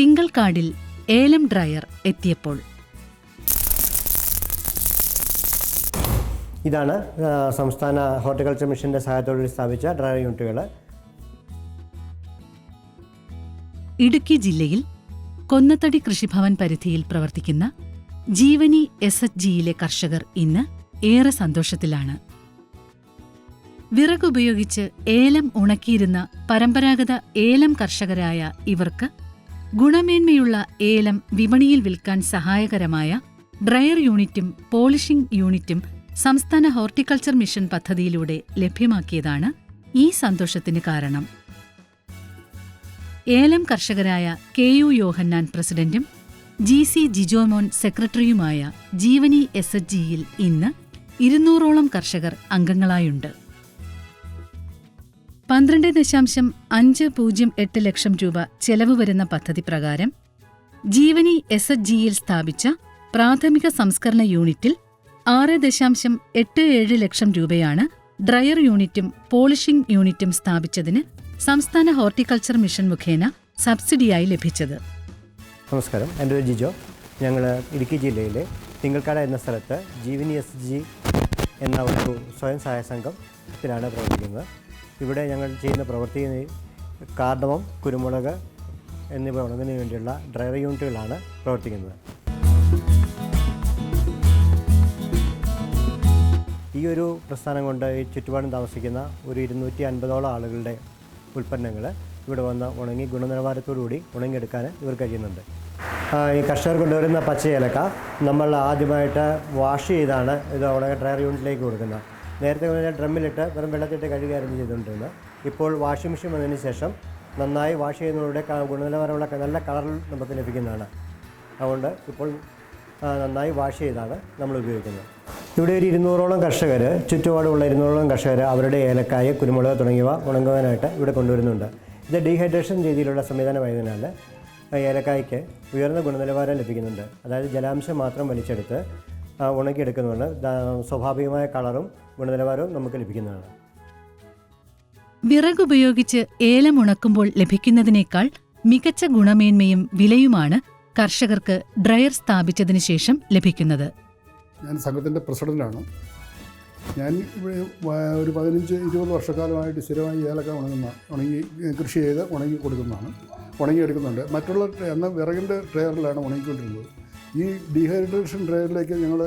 തിങ്കൾക്കാടിൽ ഏലം ഡ്രയർ എത്തിയപ്പോൾ. ഇതാണ് സംസ്ഥാന ഹോർട്ടിക്കൾച്ചർ മിഷന്റെ സഹായത്തോടെ സ്ഥാപിച്ച ഡ്രയർ യൂണിറ്റുകൾ ഇടുക്കി ജില്ലയിൽ കൊന്നത്തടി കൃഷിഭവൻ പരിധിയിൽ പ്രവർത്തിക്കുന്ന ജീവനി എസ് എച്ച് ജിയിലെ കർഷകർ ഇന്ന് ഏറെ സന്തോഷത്തിലാണ്. വിറകുപയോഗിച്ച് ഏലം ഉണക്കിയിരുന്ന പരമ്പരാഗത ഏലം കർഷകരായ ഇവർക്ക് ഗുണമേന്മയുള്ള ഏലം വിപണിയിൽ വിൽക്കാൻ സഹായകരമായ ഡ്രയർ യൂണിറ്റും പോളിഷിംഗ് യൂണിറ്റും സംസ്ഥാന ഹോർട്ടിക്കൾച്ചർ മിഷൻ പദ്ധതിയിലൂടെ ലഭ്യമാക്കിയതാണ് ഈ സന്തോഷത്തിന് കാരണം. ഏലം കർഷകരായ കെ യു യോഹന്നാൻ പ്രസിഡന്റും ജി സി ജിജോമോൻ സെക്രട്ടറിയുമായ ജീവനി എസ് എച്ച് ജിയിൽ ഇന്ന് ഇരുന്നൂറോളം കർഷകർ അംഗങ്ങളായുണ്ട്. പന്ത്രണ്ട് ദശാംശം അഞ്ച് പൂജ്യം എട്ട് ലക്ഷം രൂപ ചെലവ് വരുന്ന പദ്ധതി പ്രകാരം ജീവനി എസ് എച്ച് ജിയിൽ സ്ഥാപിച്ച പ്രാഥമിക സംസ്കരണ യൂണിറ്റിൽ ആറ് ദശാംശം എട്ട് ഏഴ് ലക്ഷം രൂപയാണ് ഡ്രയർ യൂണിറ്റും പോളിഷിംഗ് യൂണിറ്റും സ്ഥാപിച്ചതിന് സംസ്ഥാന ഹോർട്ടിക്കൾച്ചർ മിഷൻ മുഖേന സബ്സിഡിയായി ലഭിച്ചത്. നമസ്കാരം. എന്റെ പേര് ജിജോ. ഞങ്ങൾ ഇടുക്കി ജില്ലയിലെ തിങ്കൾക്കാട് എന്ന സ്ഥലത്ത് ജീവനി എസ് ജി എന്ന ഒരു സ്വയം സഹായ സംഘത്തിലാണ് പ്രവർത്തിക്കുന്നത്. ഇവിടെ ഞങ്ങൾ ചെയ്യുന്ന പ്രവൃത്തി കാർഡമം കുരുമുളക് എന്നിവ ഉണങ്ങുന്നതിന് വേണ്ടിയുള്ള ഡ്രൈവർ യൂണിറ്റുകളാണ് പ്രവർത്തിക്കുന്നത്. ഈ ഒരു പ്രസ്ഥാനം കൊണ്ട് ഈ ചുറ്റുപാടും താമസിക്കുന്ന ഒരു ഇരുന്നൂറ്റി അൻപതോളം ആളുകളുടെ ഉൽപ്പന്നങ്ങൾ ഇവിടെ വന്ന് ഉണങ്ങി ഗുണനിലവാരത്തോടുകൂടി ഉണങ്ങിയെടുക്കാൻ ഇവർ കഴിയുന്നുണ്ട്. ഈ കർഷകർ കൊണ്ടുവരുന്ന പച്ച ഏലക്ക നമ്മൾ ആദ്യമായിട്ട് വാഷ് ചെയ്താണ് ഇത് ഉണങ്ങ ഡ്രയർ യൂണിറ്റിലേക്ക് കൊടുക്കുന്നത്. നേരത്തെ ഡ്രമ്മിലിട്ട് വെറും വെള്ളത്തിട്ട് കഴുകുകയായിരുന്നു ചെയ്തുകൊണ്ടിരുന്നത് ഇപ്പോൾ വാഷിംഗ് മെഷീൻ വന്നതിന് ശേഷം നന്നായി വാഷ് ചെയ്യുന്നതിലൂടെ ഗുണനിലവാരമുള്ള നല്ല കളർ നമുക്ക് ലഭിക്കുന്നതാണ്. അതുകൊണ്ട് ഇപ്പോൾ നന്നായി വാഷ് ചെയ്താണ് നമ്മൾ ഉപയോഗിക്കുന്നത്. ഇവിടെ ഒരു ഇരുന്നൂറോളം കർഷകർ ചുറ്റുപാടുമുള്ള ഇരുന്നൂറോളം കർഷകർ അവരുടെ ഏലക്കായ കുരുമുളക് തുടങ്ങിയവ ഉണങ്ങുവാനായിട്ട് ഇവിടെ കൊണ്ടുവരുന്നുണ്ട്. ഇത് ഡീഹൈഡ്രേഷൻ രീതിയിലുള്ള സംവിധാനമായതിനാൽ ഏലക്കായ്ക്ക് ഉയർന്ന ഗുണനിലവാരം ലഭിക്കുന്നുണ്ട്. അതായത് ജലാംശം മാത്രം വലിച്ചെടുത്ത് ഉണക്കിയെടുക്കുന്നുണ്ട് സ്വാഭാവികമായ കളറും ഗുണനിലവാരവും നമുക്ക് ലഭിക്കുന്നതാണ്. വിറകുപയോഗിച്ച് ഏലം ഉണക്കുമ്പോൾ ലഭിക്കുന്നതിനേക്കാൾ മികച്ച ഗുണമേന്മയും വിലയുമാണ് കർഷകർക്ക് ഡ്രയർ സ്ഥാപിച്ചതിന് ശേഷം ലഭിക്കുന്നത്. ഞാൻ സംഘത്തിന്റെ പ്രസിഡന്റാണ്. ഞാൻ ഒരു പതിനഞ്ച് ഇരുപത് വർഷക്കാലമായിട്ട് സ്ഥിരമായി ഏലക്ക ഉണങ്ങുന്ന ഉണങ്ങി കൃഷി ചെയ്ത് ഉണങ്ങി കൊടുക്കുന്നതാണ്. ഉണങ്ങിയെടുക്കുന്നുണ്ട്. മറ്റുള്ള എന്ന വിറകിന്റെ ട്രെയറിലാണ് ഉണങ്ങിക്കൊണ്ടിരുന്നത്. ഈ ഡീഹൈഡ്രേഷൻ ട്രെയറിലേക്ക് ഞങ്ങൾ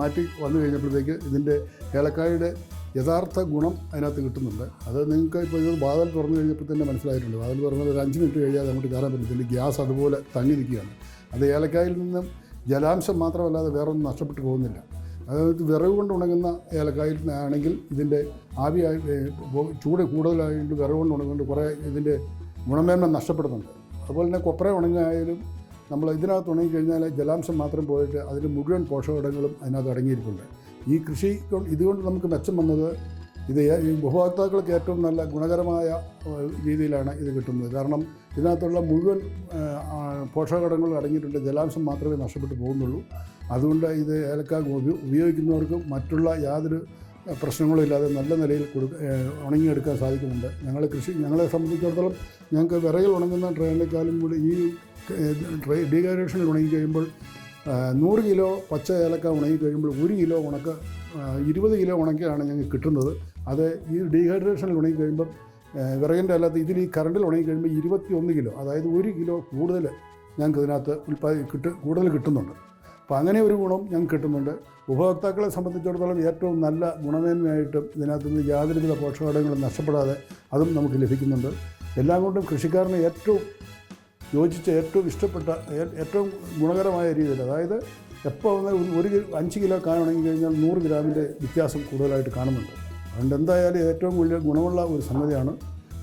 മാറ്റി വന്നു കഴിഞ്ഞപ്പോഴത്തേക്ക് ഇതിന്റെ ഏലക്കായുടെ യഥാർത്ഥ ഗുണം അതിനകത്ത് കിട്ടുന്നുണ്ട്. അത് നിങ്ങൾക്ക് ഇപ്പോൾ ഇത് വാതിൽ തുറന്നു കഴിഞ്ഞപ്പോൾ തന്നെ മനസ്സിലായിട്ടുണ്ട്. വാതിൽ തുറന്നത് ഒരു അഞ്ച് മിനിറ്റ് കഴിയാതെ അങ്ങോട്ട് കയറാൻ പറ്റത്തില്ല. ഗ്യാസ് അതുപോലെ തങ്ങി നിൽക്കുകയാണ് അത് ഏലക്കായിൽ നിന്നും ജലാംശം മാത്രമല്ലാതെ വേറൊന്നും നഷ്ടപ്പെട്ടു പോകുന്നില്ല. അതായത് വിറവ് കൊണ്ട് ഉണങ്ങുന്ന ഏലക്കായിൽ ആണെങ്കിൽ ഇതിന്റെ ആവിയായി ചൂട് കൂടുതലായിട്ട് വിറവ് കൊണ്ട് ഉണങ്ങുന്നുണ്ട്. കുറേ ഇതിന്റെ ഗുണമേന്മ നഷ്ടപ്പെടുന്നുണ്ട്. അതുപോലെ തന്നെ കൊപ്ര ഉണങ്ങിയായാലും നമ്മൾ ഇതിനകത്ത് ഉണങ്ങിക്കഴിഞ്ഞാൽ ജലാംശം മാത്രം പോയിട്ട് അതിൽ മുഴുവൻ പോഷകഘടകങ്ങളും അതിനകത്ത് അടങ്ങിയിരിപ്പുണ്ട്. ഈ കൃഷി ഇതുകൊണ്ട് നമുക്ക് മെച്ചം വന്നത് ഇത് ഈ ഉപഭോക്താക്കൾക്ക് ഏറ്റവും നല്ല ഗുണകരമായ രീതിയിലാണ് ഇത് കിട്ടുന്നത്. കാരണം ഇതിനകത്തുള്ള മുഴുവൻ പോഷകഘടകങ്ങൾ അടങ്ങിയിട്ടുണ്ട്. ജലാംശം മാത്രമേ നഷ്ടപ്പെട്ടു പോകുന്നുള്ളൂ. അതുകൊണ്ട് ഇത് ഏലക്ക ഉപ- ഉപയോഗിക്കുന്നവർക്ക് മറ്റുള്ള യാതൊരു പ്രശ്നങ്ങളും ഇല്ലാതെ നല്ല നിലയിൽ കൊടുക്ക ഉണങ്ങിയെടുക്കാൻ സാധിക്കുന്നുണ്ട്. ഞങ്ങൾ കൃഷി ഞങ്ങളെ സംബന്ധിച്ചിടത്തോളം ഞങ്ങൾക്ക് വിറയിൽ ഉണങ്ങുന്ന ട്രെയിനേക്കാളും കൂടി ഈ ഡീഹൈഡ്രേഷനിൽ ഉണങ്ങി കഴിയുമ്പോൾ നൂറ് കിലോ പച്ച ഏലക്ക ഉണങ്ങി കഴിയുമ്പോൾ ഒരു കിലോ ഉണക്ക ഇരുപത് കിലോ ഉണക്കിയാണ് ഞങ്ങൾക്ക് കിട്ടുന്നത്. അത് ഈ ഡീഹൈഡ്രേഷനിൽ ഉണങ്ങി കഴിയുമ്പം വിറകിന്റെ അല്ലാത്ത ഇതിൽ ഈ കറണ്ടിൽ ഉണങ്ങി കഴിയുമ്പോൾ ഇരുപത്തി ഒന്ന് കിലോ അതായത് ഒരു കിലോ കൂടുതൽ ഞങ്ങൾക്ക് ഇതിനകത്ത് ഉൽപ്പാദി കിട്ട് കൂടുതൽ കിട്ടുന്നുണ്ട്. അപ്പോൾ അങ്ങനെ ഒരു ഗുണം ഞങ്ങൾക്ക് കിട്ടുന്നുണ്ട്. ഉപഭോക്താക്കളെ സംബന്ധിച്ചിടത്തോളം ഏറ്റവും നല്ല ഗുണമേന്മയായിട്ടും ഇതിനകത്ത് നിന്ന് യാതൊരുവിധ പോഷകാടങ്ങളും നഷ്ടപ്പെടാതെ അതും നമുക്ക് ലഭിക്കുന്നുണ്ട്. എല്ലാം കൊണ്ടും കൃഷിക്കാരന് ഏറ്റവും യോജിച്ച ഏറ്റവും ഇഷ്ടപ്പെട്ട ഏറ്റവും ഗുണകരമായ രീതിയിൽ അതായത് എപ്പോൾ വന്ന് ഒരു- അഞ്ച് കിലോ കാണണമെങ്കിൽ കഴിഞ്ഞാൽ നൂറ് ഗ്രാമിന്റെ വ്യത്യാസം കൂടുതലായിട്ട് കാണുന്നുണ്ട്. അതുകൊണ്ട് എന്തായാലും ഏറ്റവും വലിയ ഗുണമുള്ള ഒരു സംഗതിയാണ്.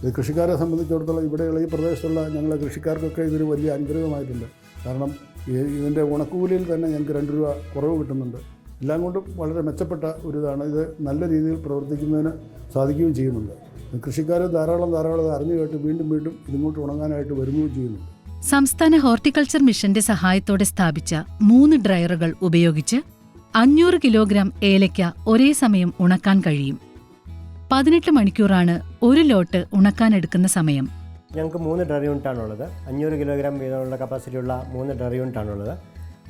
ഇത് കൃഷിക്കാരെ സംബന്ധിച്ചിടത്തോളം ഇവിടെയുള്ള ഈ പ്രദേശത്തുള്ള ഞങ്ങളെ കൃഷിക്കാർക്കൊക്കെ ഇതൊരു വലിയ അനുഗ്രഹമായിട്ടുണ്ട്. കാരണം ഇതിന്റെ ഉണക്കൂലിയിൽ തന്നെ ഞങ്ങൾക്ക് രണ്ട് രൂപ കുറവ് കിട്ടുന്നുണ്ട്. എല്ലാം കൊണ്ടും വളരെ മെച്ചപ്പെട്ട ഒരു ഇതാണ്. ഇത് നല്ല രീതിയിൽ പ്രവർത്തിക്കുന്നതിന് സാധിക്കുകയും ചെയ്യുന്നുണ്ട്. കൃഷിക്കാർ ധാരാളം ധാരാളം അറിഞ്ഞു കേട്ട് വീണ്ടും വീണ്ടും ഇതിങ്ങോട്ട് ഉണങ്ങാനായിട്ട് വരുകയും ചെയ്യുന്നുണ്ട്. സംസ്ഥാന ഹോർട്ടിക്കൾച്ചർ മിഷന്റെ സഹായത്തോടെ സ്ഥാപിച്ച മൂന്ന് ഡ്രയറുകൾ ഉപയോഗിച്ച് അഞ്ഞൂറ് കിലോഗ്രാം ഏലയ്ക്ക ഒരേ സമയം ഉണക്കാൻ കഴിയും. പതിനെട്ട് മണിക്കൂറാണ് ഒരു ലോട്ട് ഉണക്കാനെടുക്കുന്ന സമയം. ഞങ്ങൾക്ക് മൂന്ന് ഡ്രൈ യൂണിറ്റാണുള്ളത്. അഞ്ഞൂറ് കിലോഗ്രാം വീതമുള്ള കപ്പാസിറ്റിയുള്ള മൂന്ന് ഡ്രൈ യൂണിറ്റാണുള്ളത്.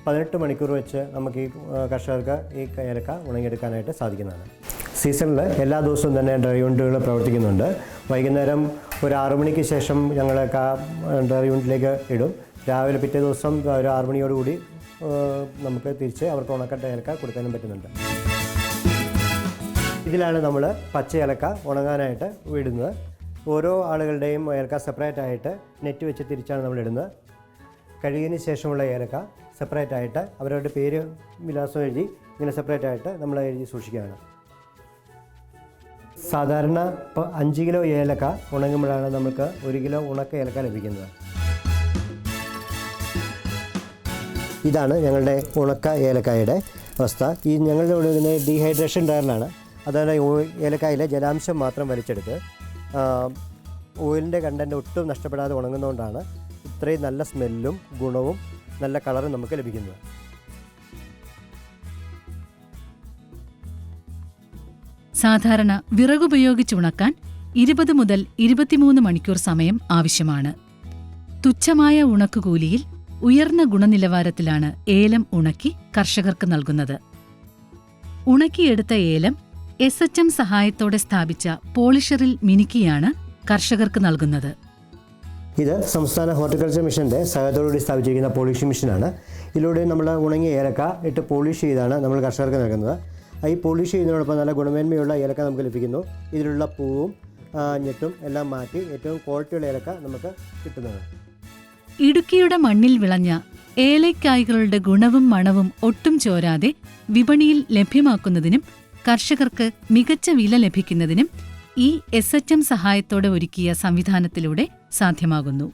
പതിനെട്ട് മണിക്കൂർ വെച്ച് നമുക്ക് ഈ കർഷകർക്ക് ഈ ഏലക്ക ഉണങ്ങിയെടുക്കാനായിട്ട് സാധിക്കുന്നതാണ്. സീസണിൽ എല്ലാ ദിവസവും തന്നെ ഡ്രൈ യൂണിറ്റുകൾ പ്രവർത്തിക്കുന്നുണ്ട്. വൈകുന്നേരം ഒരു ആറു മണിക്ക് ശേഷം ഞങ്ങൾ ഡ്രൈ യൂണിറ്റിലേക്ക് ഇടും. രാവിലെ പിറ്റേ ദിവസം ഒരു ആറു മണിയോടുകൂടി നമുക്ക് തിരിച്ച് അവർക്ക് ഉണക്കട്ട ഏലക്ക കൊടുക്കാനും പറ്റുന്നുണ്ട്. ഇതിലാണ് നമ്മൾ പച്ച ഏലക്ക ഉണങ്ങാനായിട്ട് വിടുന്നത്. ഓരോ ആളുകളുടെയും ഏലക്ക സെപ്പറേറ്റ് ആയിട്ട് നെറ്റ് വെച്ച് തിരിച്ചാണ് നമ്മൾ ഇടുന്നത്. കഴുകിയതിന് ശേഷമുള്ള ഏലക്ക സെപ്പറേറ്റ് ആയിട്ട് അവരവരുടെ പേര് വിലാസം എഴുതി ഇങ്ങനെ സെപ്പറേറ്റ് ആയിട്ട് നമ്മൾ എഴുതി സൂക്ഷിക്കുകയാണ്. സാധാരണ ഇപ്പോൾ അഞ്ച് കിലോ ഏലക്ക ഉണങ്ങുമ്പോഴാണ് നമുക്ക് ഒരു കിലോ ഉണക്ക ഏലക്ക ലഭിക്കുന്നത്. ഇതാണ് ഞങ്ങളുടെ ഉണക്ക ഏലക്കായുടെ അവസ്ഥ. ഈ ഞങ്ങളുടെ ഇവിടെ ഡീഹൈഡ്രേഷൻ ഡയറിലാണ് അതായത് ഏലക്കായിലെ ജലാംശം മാത്രം വലിച്ചെടുത്ത് ഓയിലിന്റെ കണ്ടന്റ് ഒട്ടും നഷ്ടപ്പെടാതെ ഉണങ്ങുന്നതുകൊണ്ടാണ് ഇത്രയും നല്ല സ്മെല്ലും ഗുണവും നല്ല കളറും നമുക്ക് ലഭിക്കുന്നത്. സാധാരണ വിറകുപയോഗിച്ച് ഉണക്കാൻ ഇരുപത് മുതൽ ഇരുപത്തിമൂന്ന് മണിക്കൂർ സമയം ആവശ്യമാണ്. തുച്ഛമായ ഉണക്കുകൂലിയിൽ ഉയർന്ന ഗുണനിലവാരത്തിലാണ് ഏലം ഉണക്കി കർഷകർക്ക് നൽകുന്നത്. ഉണക്കിയെടുത്ത ഏലം എസ് എച്ച് എം സഹായത്തോടെ സ്ഥാപിച്ച പോളിഷറിൽ മിനുക്കിയാണ് കർഷകർക്ക് നൽകുന്നത്. ഇത് സംസ്ഥാന ഹോർട്ടിക്കൾച്ചർ മിഷന്റെ സഹായത്തോടുകൂടി സ്ഥാപിച്ചിരിക്കുന്ന പോളിഷിംഗ് മിഷനാണ്. ഇതിലൂടെ നമ്മൾ ഉണങ്ങിയ ഏലക്ക ഇട്ട് പോളിഷ് ചെയ്താണ് നമ്മൾ കർഷകർക്ക് നൽകുന്നത്. ഈ പോളിഷ് ചെയ്യുന്നതിനോടൊപ്പം നല്ല ഗുണമേന്മയുള്ള ഏലക്ക നമുക്ക് ലഭിക്കുന്നു. ഇതിലുള്ള പൂവും ഞെട്ടും എല്ലാം മാറ്റി ഏറ്റവും ക്വാളിറ്റിയുള്ള ഏലക്ക നമുക്ക് കിട്ടുന്നതാണ്. ഇടുക്കിയുടെ മണ്ണിൽ വിളഞ്ഞ ഏലക്കായ്കളുടെ ഗുണവും മണവും ഒട്ടും ചോരാതെ വിപണിയിൽ ലഭ്യമാക്കുന്നതിനും കർഷകർക്ക് മികച്ച വില ലഭിക്കുന്നതിനും ഈ എസ് എച്ച് എം സഹായത്തോടെ ഒരുക്കിയ സംവിധാനത്തിലൂടെ സാധ്യമാകുന്നു.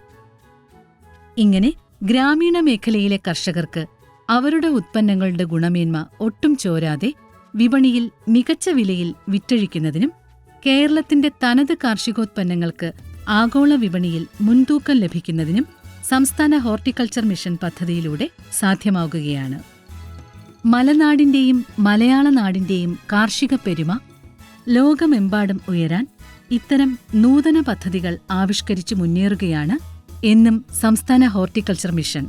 ഇങ്ങനെ ഗ്രാമീണ മേഖലയിലെ കർഷകർക്ക് അവരുടെ ഉത്പന്നങ്ങളുടെ ഗുണമേന്മ ഒട്ടും ചോരാതെ വിപണിയിൽ മികച്ച വിലയിൽ വിറ്റഴിക്കുന്നതിനും കേരളത്തിന്റെ തനത് കാർഷികോത്പന്നങ്ങൾക്ക് ആഗോള വിപണിയിൽ മുൻതൂക്കം ലഭിക്കുന്നതിനും സംസ്ഥാന ഹോർട്ടിക്കൾച്ചർ മിഷൻ പദ്ധതിയിലൂടെ സാധ്യമാവുകയാണ് മലനാടിന്റെയും മലയാള നാടിന്റെയും കാർഷിക പെരുമ ലോകമെമ്പാടും ഉയരാൻ ഇത്തരം നൂതന പദ്ധതികൾ ആവിഷ്കരിച്ചു മുന്നേറുകയാണ് എന്നും സംസ്ഥാന ഹോർട്ടിക്കൾച്ചർ മിഷൻ.